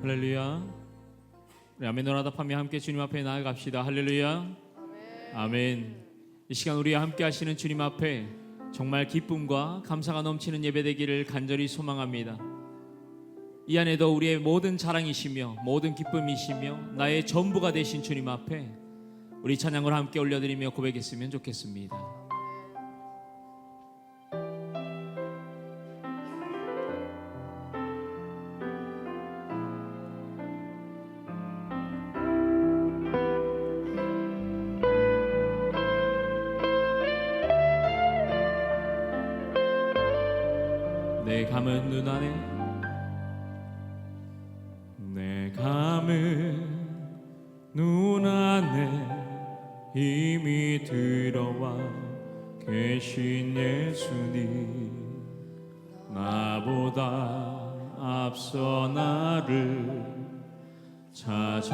할렐루야. 우리 아멘 노라답하며 함께 주님 앞에 나아갑시다. 할렐루야. 아멘. 이 시간 우리와 함께 하시는 주님 앞에 정말 기쁨과 감사가 넘치는 예배되기를 간절히 소망합니다. 이 안에도 우리의 모든 자랑이시며 모든 기쁨이시며 나의 전부가 되신 주님 앞에 우리 찬양을 함께 올려드리며 고백했으면 좋겠습니다. 내 감은 눈 안에. 내 감은 눈 안에 이미 들어와 계신 예수님. 나보다 앞서 나를 찾아주시네.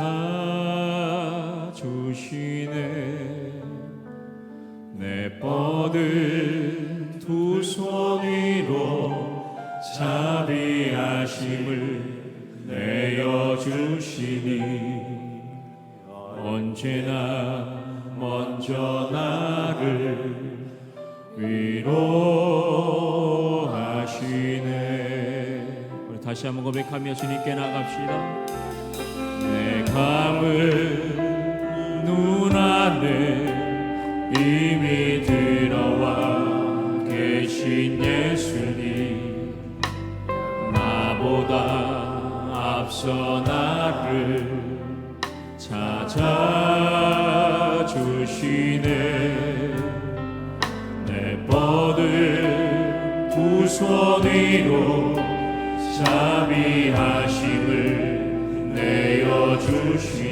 내 뻗은 두 손 위로 자비하심을 내어 주시니 언제나 먼저 나를 위로하시네. 우리 다시 한번 고백하며 주님께 나갑시다. 내 감은 눈 안에 이미 들어와 계신 예수님 나보다 앞서 나를 찾아주시네. 내 뻗을 두손 위로 자비하심을 내어주시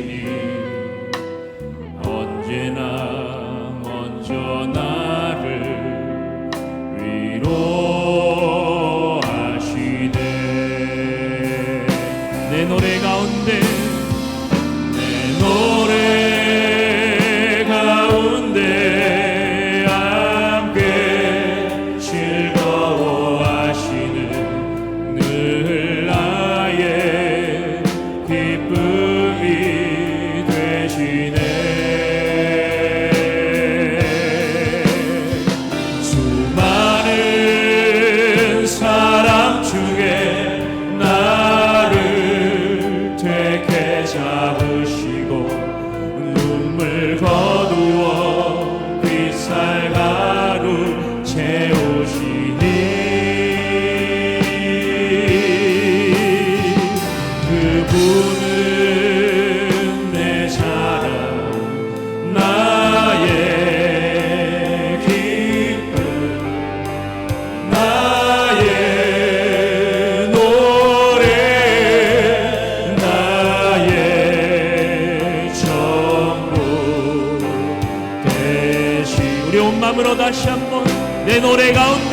다시 한번 내 노래 가운데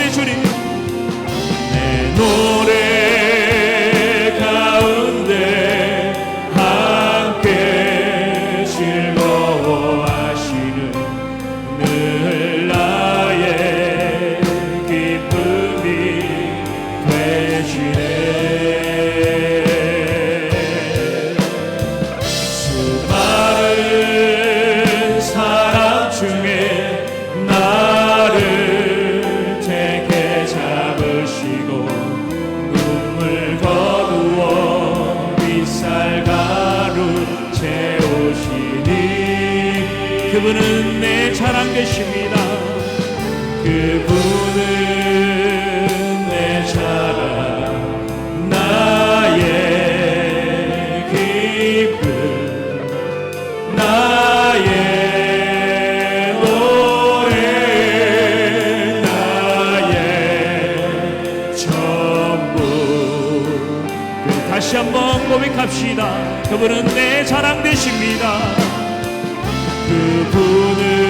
그분은 내 자랑 되십니다. 그분은 내 자랑 나의 기쁨 나의 노래 나의 전부. 그 다시 한번 고백합시다. 그분은 내 자랑 되십니다 그분은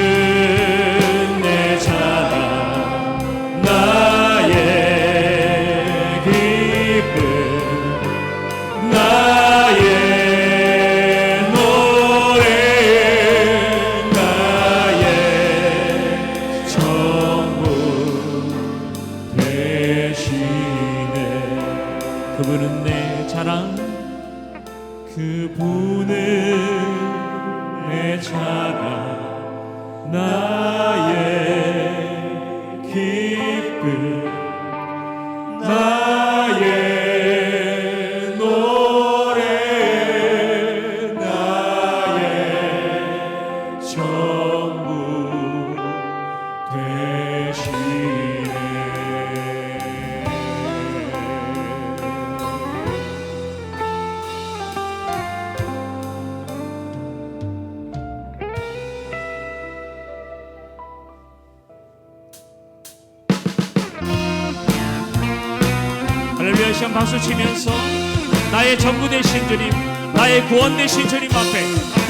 전부 되신 주님 나의 구원 되신 주님 앞에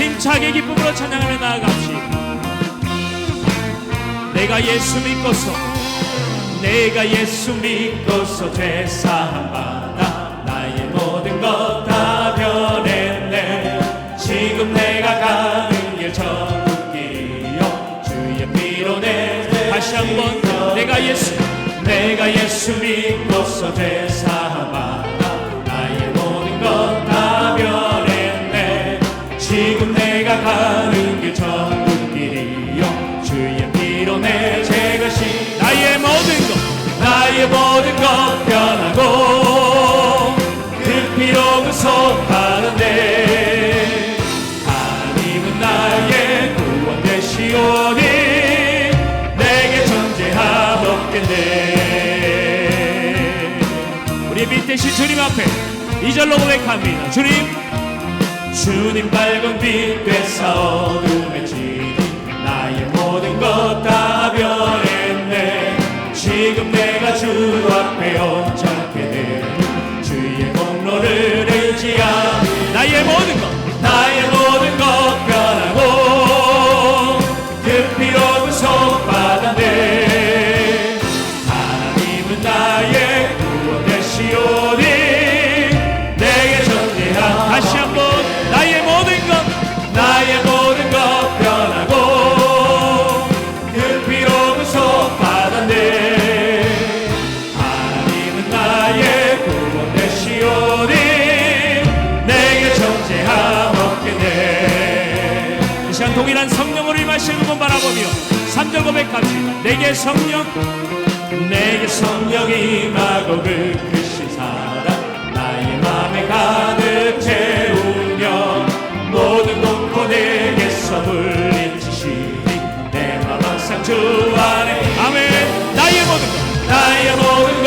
힘차게 기쁨으로 찬양하며 나아갑시다. 내가 예수 믿고서 내가 예수 믿고서 죄사함 받아 나의 모든 것 다 변했네. 지금 내가 가는 길 전부 길이요 주의 피로 내 다시 한번 내가 예수 내가 예수 믿고서 죄사함 것 변하고 그 피로 구속하는데 하나님은 나의 구원 되시오니 내게 존재함 없겠네. 우리 빛대신 주님 앞에 이절로 고백합니다. 주님 주님 밝은 빛 되사 어둠의 지니 나의 모든 것 다 변했네. 지금 내가 주 앞에 온전 나의 모든 것 나의 모든 동일한 성령으로 임하시는 분 바라보며 3절 고백합시다. 내게 성령 내게 성령이 임하고 그 크신 사랑 나의 맘에 가득 채우며 모든 공포 내게서 물리치시니 내맘 항상 주 안에. 아멘. 나의 모든 것 나의 모든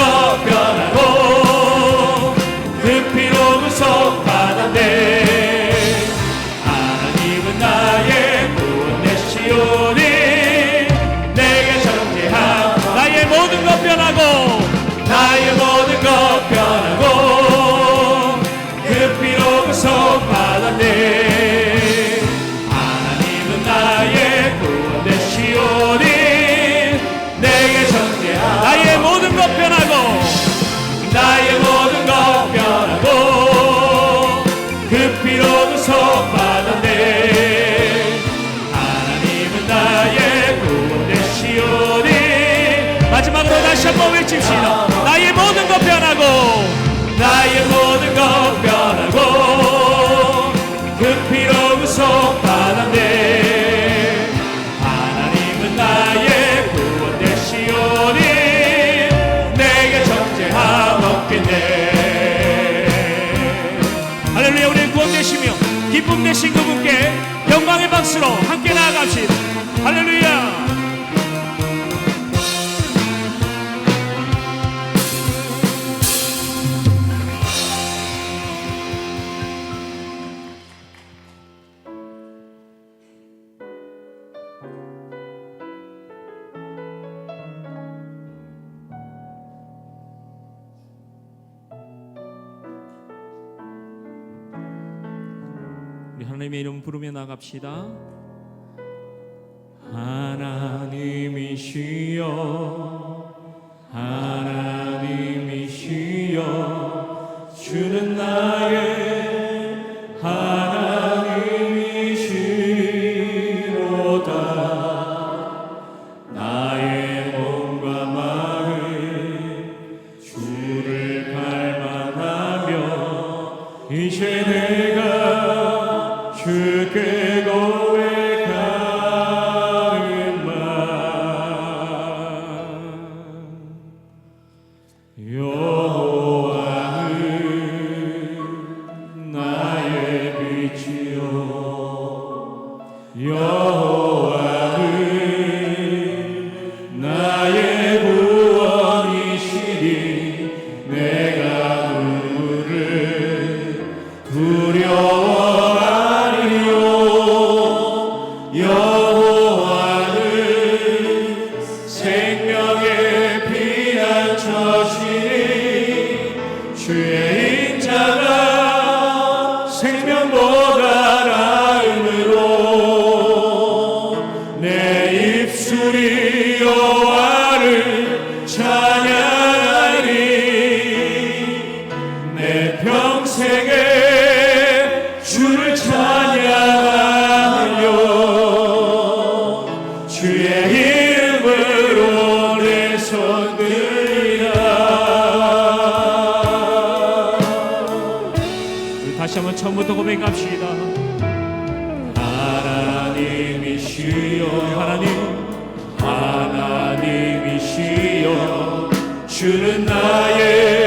되시며 기쁨 되신 그분께 영광의 박수로 함께 나아갑시다. 할렐루야 하나님의 이름 부르며 나갑시다. 하나님이시여 하나님이시여 주는 나의 Your 처음부터 고백합시다. 하나님이시여, 하나님, 하나님이시여, 주는 나의